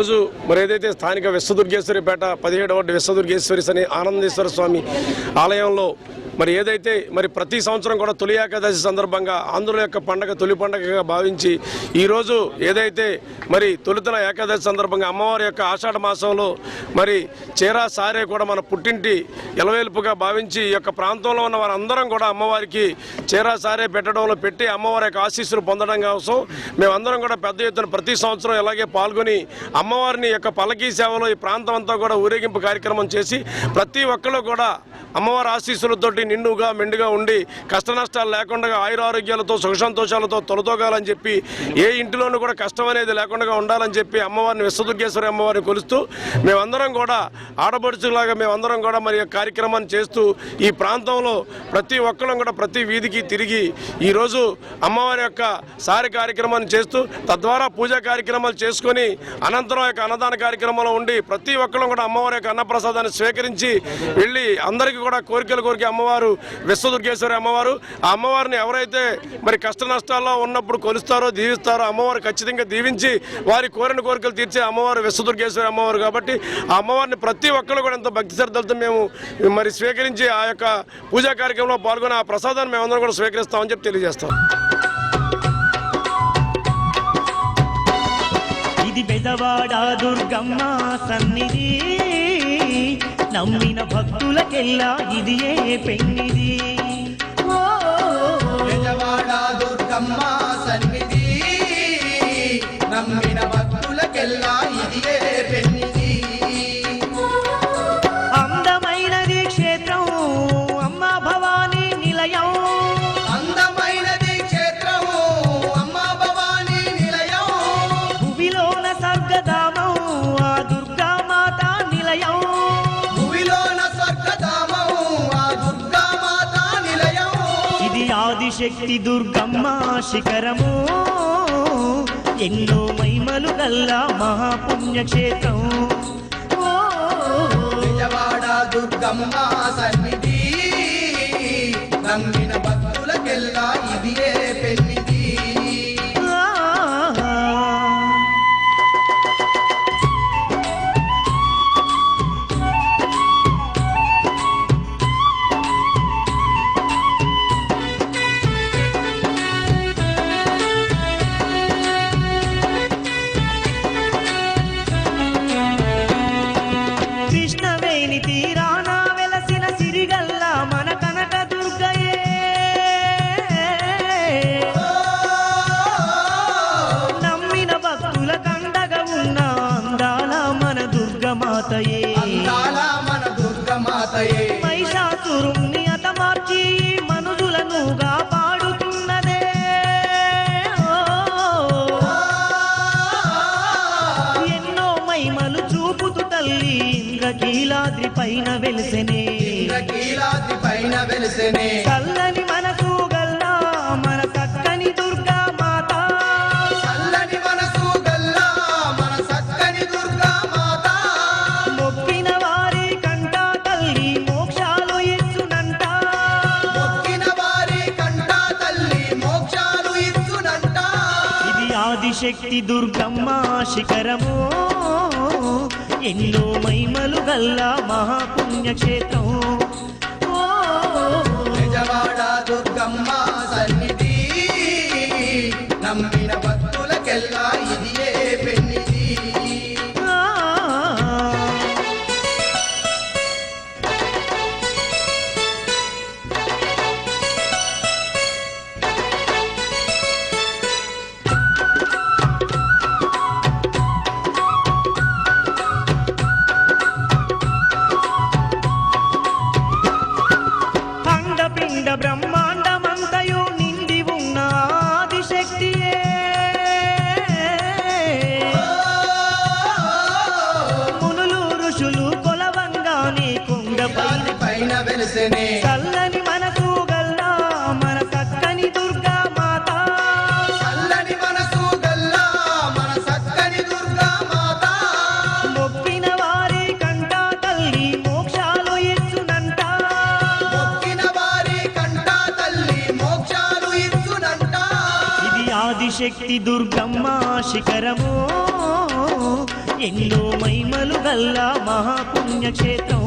ఈరోజు మరి ఏదైతే స్థానిక విశ్వదుర్గేశ్వరిపేట పదిహేడవ విశ్వదుర్గేశ్వరి అని ఆనందేశ్వర స్వామి ఆలయంలో మరి ఏదైతే మరి ప్రతి సంవత్సరం కూడా తొలి ఏకాదశి సందర్భంగా ఆంధ్రుల యొక్క పండగ తొలి పండగగా భావించి ఈరోజు ఏదైతే మరి తొలితల ఏకాదశి సందర్భంగా అమ్మవారి యొక్క ఆషాఢ మాసంలో మరి చీరా సారే కూడా మన పుట్టింటి ఎలవేలుపుగా భావించి ఈ యొక్క ప్రాంతంలో ఉన్న వారందరం కూడా అమ్మవారికి చీరా సారే పెట్టడంలో పెట్టి అమ్మవారి యొక్క ఆశీస్సులు పొందడం కోసం మేమందరం కూడా పెద్ద ఎత్తున ప్రతి సంవత్సరం ఇలాగే పాల్గొని అమ్మవారిని యొక్క పల్లకీ సేవలో ఈ ప్రాంతం అంతా కూడా ఊరేగింపు కార్యక్రమం చేసి ప్రతి ఒక్కరు కూడా అమ్మవారి ఆశీస్సులతోటి నిండుగా మెండుగా ఉండి కష్ట నష్టాలు లేకుండా ఆయురారోగ్యాలతో సుఖ సంతోషాలతో తొలతోగాలని చెప్పి ఏ ఇంటిలోనూ కూడా కష్టం అనేది లేకుండా ఉండాలని చెప్పి అమ్మవారిని విశ్వదుర్గేశ్వరి అమ్మవారిని కొలుస్తూ మేమందరం కూడా ఆడపడుచులాగా మేమందరం కూడా మరి కార్యక్రమాన్ని చేస్తూ ఈ ప్రాంతంలో ప్రతి ఒక్కరం కూడా ప్రతి వీధికి తిరిగి ఈరోజు అమ్మవారి యొక్క సారి కార్యక్రమాన్ని చేస్తూ తద్వారా పూజా కార్యక్రమాలు చేసుకొని అనంతరం యొక్క అన్నదాన కార్యక్రమంలో ఉండి ప్రతి ఒక్కరం కూడా అమ్మవారి యొక్క అన్నప్రసాదాన్ని స్వీకరించి వెళ్ళి అందరికీ కూడా కోరికలు కోరిక అమ్మవారు విశ్వదుర్గేశ్వరి అమ్మవారు ఆ అమ్మవారిని ఎవరైతే మరి కష్ట నష్టాల్లో ఉన్నప్పుడు కొలుస్తారో దీవిస్తారో అమ్మవారు ఖచ్చితంగా దీవించి వారి కోరిన కోరికలు తీర్చే అమ్మవారు విశ్వదుర్గేశ్వరి అమ్మవారు కాబట్టి ఆ అమ్మవారిని ప్రతి ఒక్కరు కూడా ఎంతో భక్తి శ్రద్ధలతో మేము మరి స్వీకరించి ఆ యొక్క పూజా కార్యక్రమంలో పాల్గొని ఆ ప్రసాదాన్ని మేమందరం కూడా స్వీకరిస్తామని చెప్పి తెలియజేస్తాం. ఇది బెదవాడ దుర్గమ్మ సన్నిధి. నమ్మిన భక్తులకెల్లా ఇదియే పెన్నిది ఓ, దుర్గమ్మ ఆదిశక్తి దుర్గమ్మ శిఖరము. ఎన్నో మహిమలు గల్లా మహాపుణ్యక్షేత్రం. విజయవాడ దుర్గమ్మ సన్నిధి. నమ్మిన భక్తులకెల్లా కీలాద్రి పైన వెలిసెనే. కీలాద్రి పైన వెలిసెనే. చల్లని మనసు శక్తి మన కంట ఆదిశక్తి దుర్గమ్మ శిఖరమో. ఎన్నో మహిమలు గల్లా మహాపుణ్యక్షేత్రం. ఎన్నో మహిమలు గల్లా మహాపుణ్యక్షేత్రం.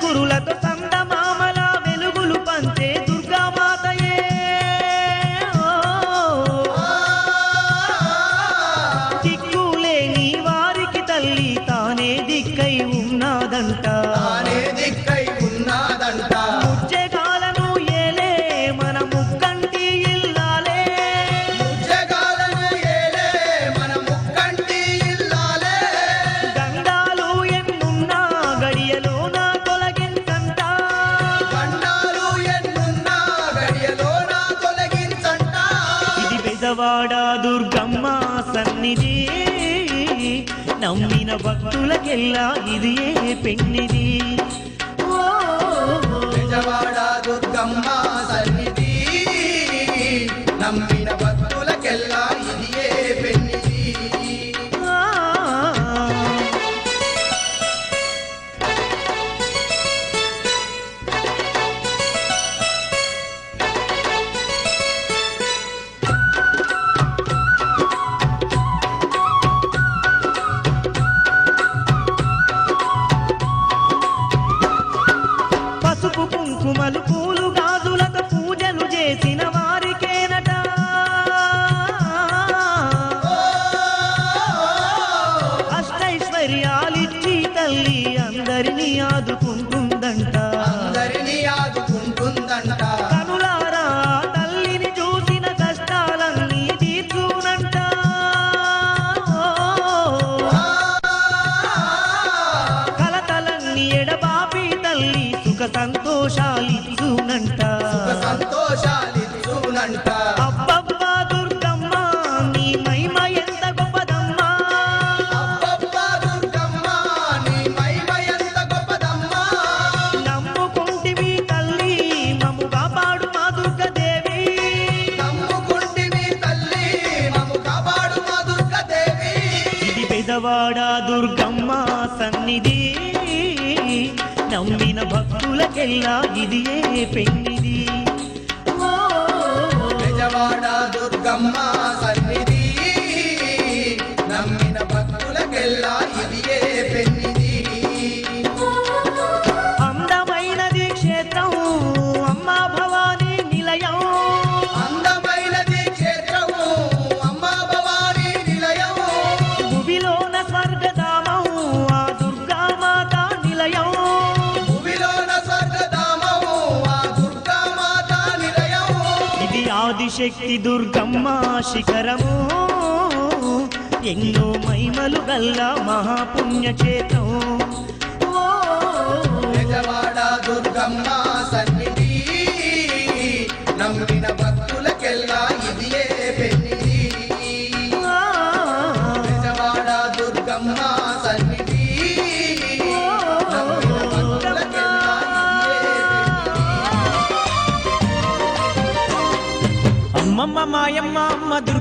కురులతో எல்லாம் இது ஏ சொல்லி ఇది ఏ పెళ్ళి ఆదిశక్తి దుర్గమ్మ శిఖరము. ఎన్నో మహిమలు గల్ల మహాపుణ్యక్షేత్రం ఓ, దుర్గమ్మ సన్నిధి నమ్మి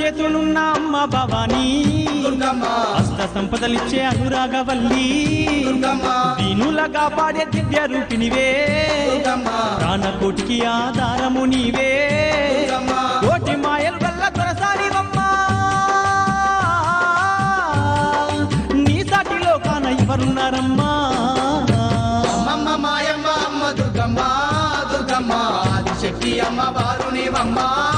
చేతులున్న అమ్మ భవానీ. అష్ట సంపదలిచ్చే అనురాగవల్లి. దీనులగా పాడే దివ్య రూపినివే ప్రాణకోటికి ఆధారము నీవే. కోటి మాయలు వల్ల దొరసానివమ్మా నీ సాటిలో కాన ఎవరున్నారమ్మా? మాయమ్మ అమ్మ దుర్గమ్మ దుర్గమ్మ. ఆదిశక్తి అమ్మ వారునివమ్మ దుర్గమ్మ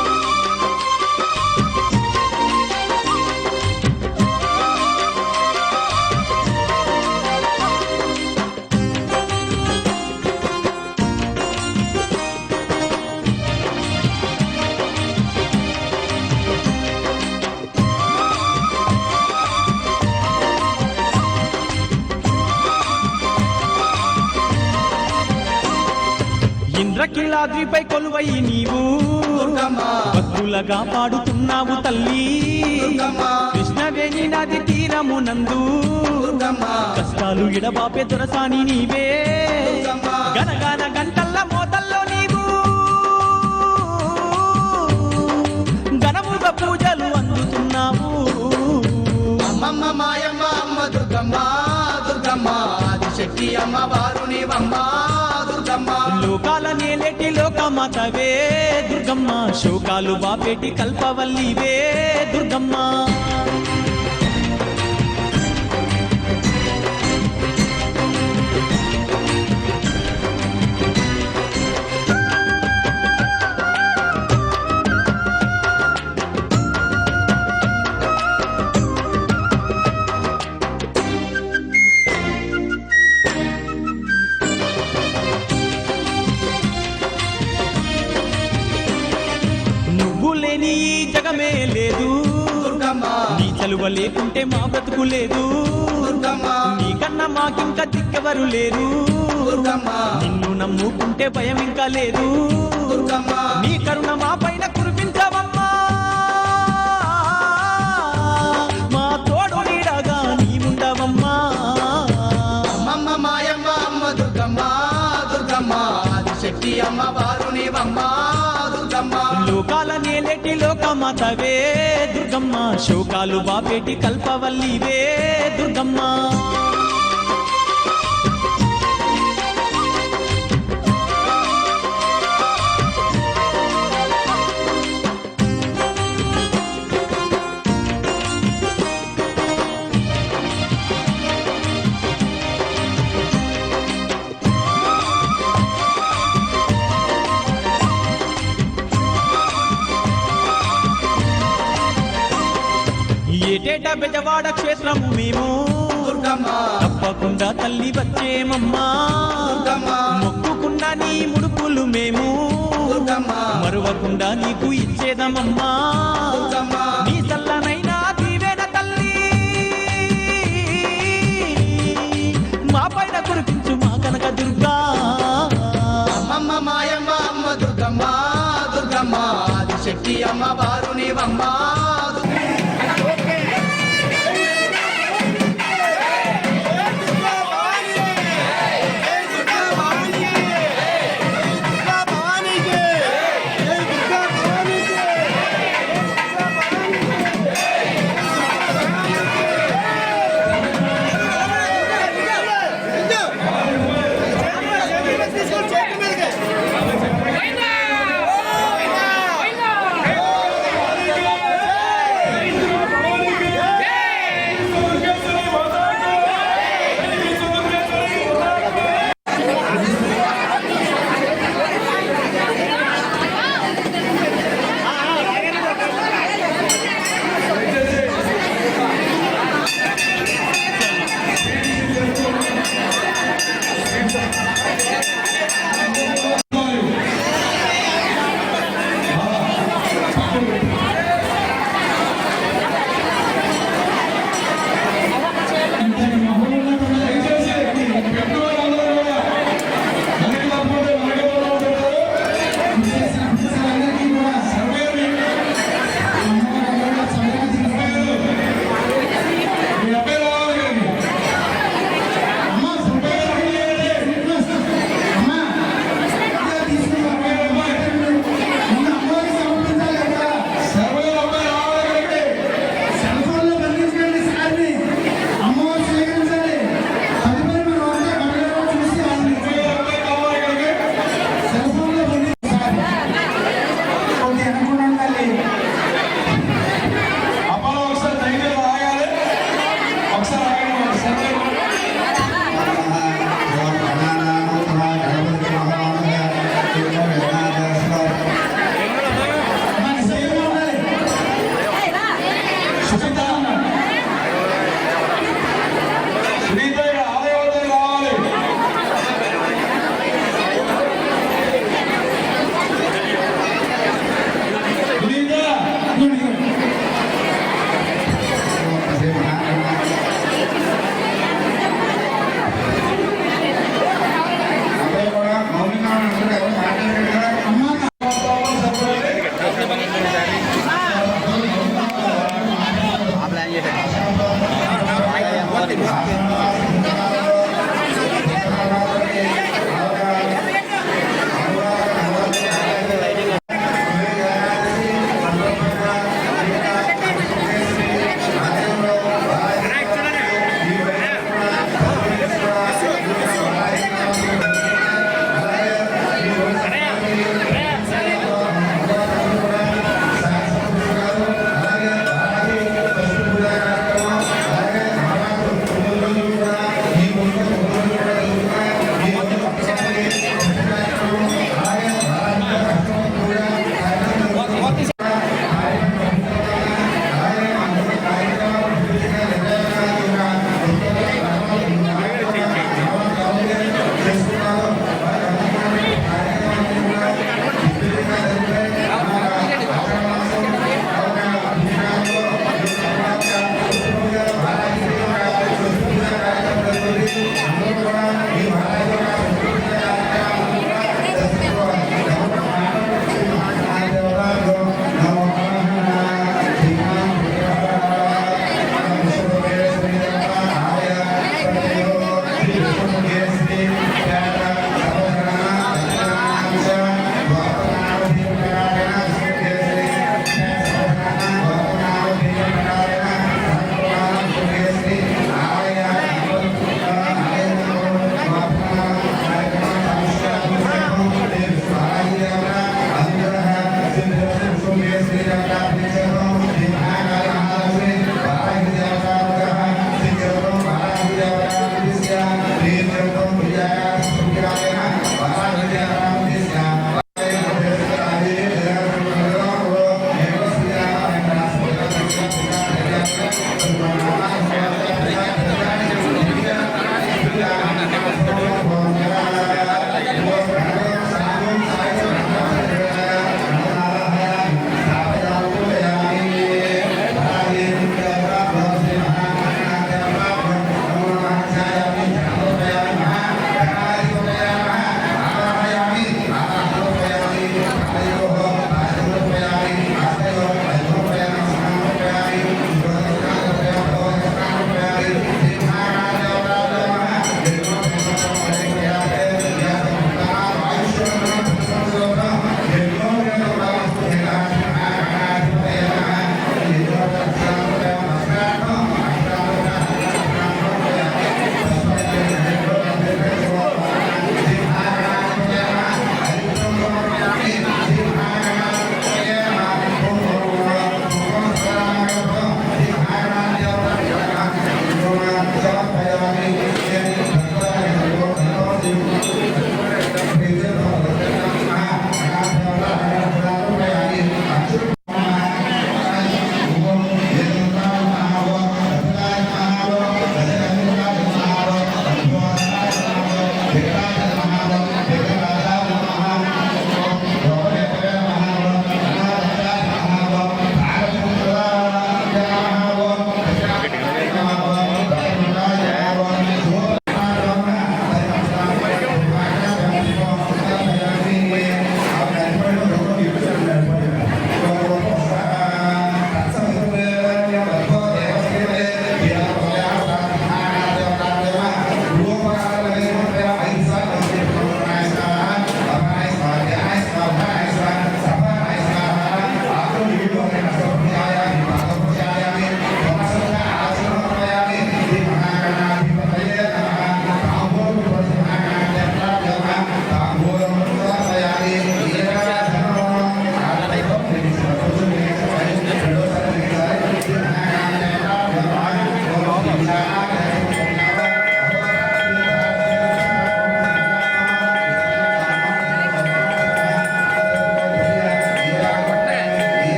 ఇంద్రకిలాద్రిపై కొలువై నీవు. భక్తులగా పాడుతున్నావు తల్లి. కృష్ణవేణి నది తీరమునందు. దుర్గమ్మ కష్టాలు ఇడబాపే దొరసాని నీవే. దుర్గమ్మ గనగాన గంటల్ల మోతల్లో నీవు. ఘనముగా పూజలు అందుతున్నావు. అమ్మమ్మ మాయమ్మ అమ్మ దుర్గమ్మ దుర్గమ్మ. శక్తి అమ్మ వారునివమ్మ దుర్గమ్మ లోకాల నేలేటి లోకమాతవే దుర్గమ్మ శోకాలు బాపేటి కల్పవల్లివే దుర్గమ్మ. లేకుంటే మా బ్రతుకు లేదు. నీకన్నా మాకింక దిక్కెవరు లేరు. నిన్ను నమ్ముకుంటే భయం ఇంకా లేదు. నీ కరుణ మా పైన మాతవే దుర్గమ్మ శోకాలు బాపేటి కల్పవల్లివే దుర్గమ్మ. క్షేత్రము మేము. తప్పకుండా తల్లి వచ్చేమమ్మా. మొక్కుకున్న నీ ముడుపులు మేము. మరువకుండా నీకు ఇచ్చేదమమ్మా. నీ చల్లనైనా దీవెన తల్లి. మా పైన కురిపించు మా కనక దుర్గా. అమ్మమ్మ మాయమ్మ అమ్మ దుర్గమ్మ దుర్గమ్మ. అమ్మ వారు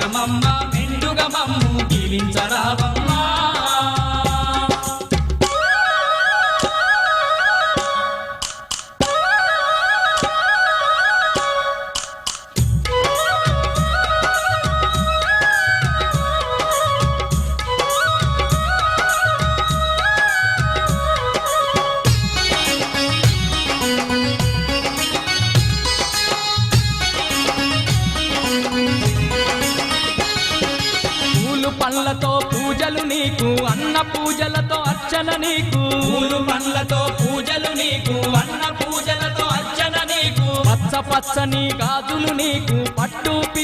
దండలు వేసినమమ్మ మెండుగ మమ్ము దీవించరావమ్మా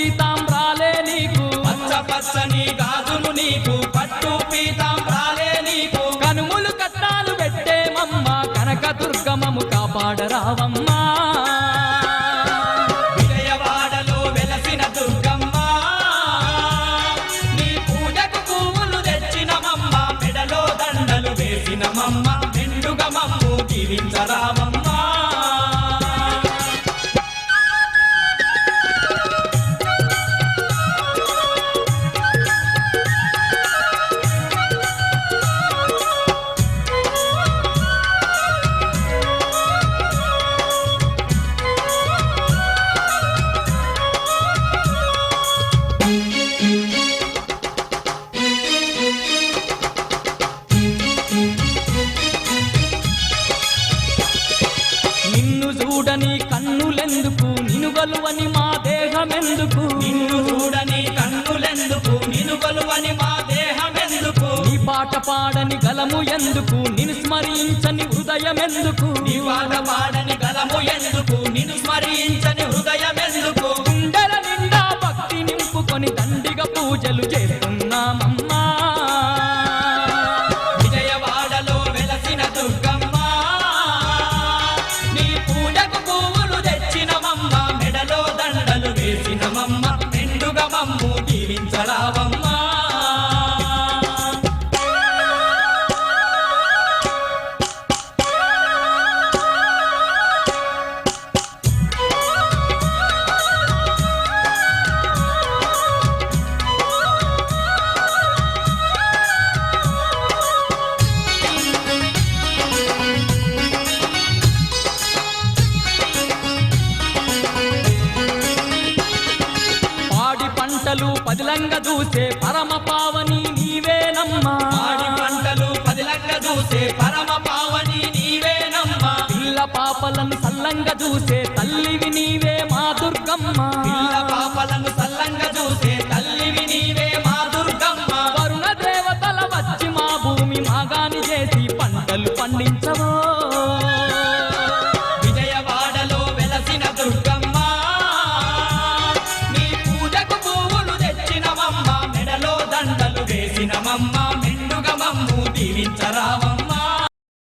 పీతాంబ్రాలే నీకు. పచ్చ పచ్చని గాజులు నీకు. పట్టు పీతాంబ్రాలే నీకు. కనుములు కట్టాలు పెట్టేమమ్మ కనక దుర్గమము కాపాడరావమ్మా. చూడని కన్నులెందుకు? నినుగలువని మా దేహమెందుకు? నిన్ను చూడని కన్నులెందుకు? నిన్ను కొలువని మా దేహమెందుకు? నీ పాట పాడని గలము ఎందుకు? నిన్ను స్మరించని హృదయమెందుకు? నీ పాట పాడని గలము ఎందుకు? నిన్ను స్మరించని హృదయమెందుకు? గుండెల నిండా భక్తి నింపుకొని దండిగా పూజలు చేస్తున్నామమ్మా 完了 సల్లంగా చూసే